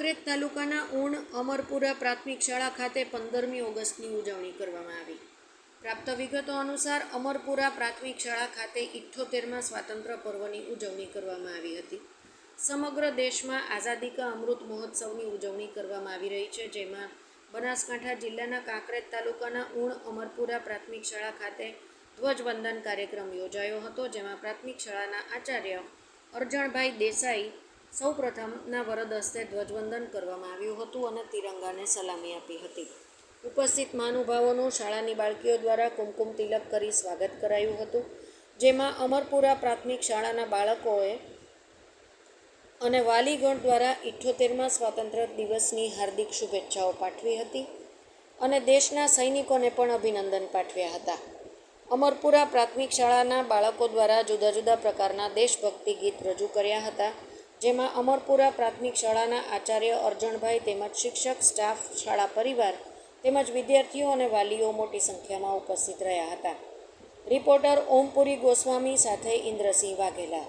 કાંકરેજ તાલુકાના ઉણ અમરપુરા પ્રાથમિક શાળા ખાતે પંદરમી ઓગસ્ટની ઉજવણી કરવામાં આવી. પ્રાપ્ત વિગતો અનુસાર અમરપુરા પ્રાથમિક શાળા ખાતે ઇઠ્ઠોતેરમાં સ્વાતંત્ર્ય પર્વની ઉજવણી કરવામાં આવી હતી. સમગ્ર દેશમાં આઝાદી કા અમૃત મહોત્સવની ઉજવણી કરવામાં આવી રહી છે, જેમાં બનાસકાંઠા જિલ્લાના કાંકરેજ તાલુકાના ઉણ અમરપુરા પ્રાથમિક શાળા ખાતે ધ્વજવંદન કાર્યક્રમ યોજાયો હતો, જેમાં પ્રાથમિક શાળાના આચાર્ય અરજણભાઈ દેસાઈ સૌપ્રથમના વરદ હસ્તે ધ્વજવંદન કરવામાં આવ્યું હતું અને તિરંગાને સલામી આપી હતી. ઉપસ્થિત મહાનુભાવોનું શાળાની બાળકીઓ દ્વારા કુમકુમ તિલક કરી સ્વાગત કરાયું હતું, જેમાં અમરપુરા પ્રાથમિક શાળાના બાળકોએ અને વાલીગણ દ્વારા ઇઠ્ઠોતેરમાં સ્વાતંત્ર્ય દિવસની હાર્દિક શુભેચ્છાઓ પાઠવી હતી અને દેશના સૈનિકોને પણ અભિનંદન પાઠવ્યા હતા. અમરપુરા પ્રાથમિક શાળાના બાળકો દ્વારા જુદા જુદા પ્રકારના દેશભક્તિ ગીત રજૂ કર્યા હતા જેમાં અમરપુરા પ્રાથમિક શાળાના આચાર્ય અર્જણભાઈ તેમજ શિક્ષક, સ્ટાફ, શાળા પરિવાર તેમજ વિદ્યાર્થીઓ અને વાલીઓ મોટી સંખ્યામાં ઉપસ્થિત રહ્યા હતા. રિપોર્ટર ઓમપુરી ગોસ્વામી સાથે ઇન્દ્રસિંહ વાઘેલા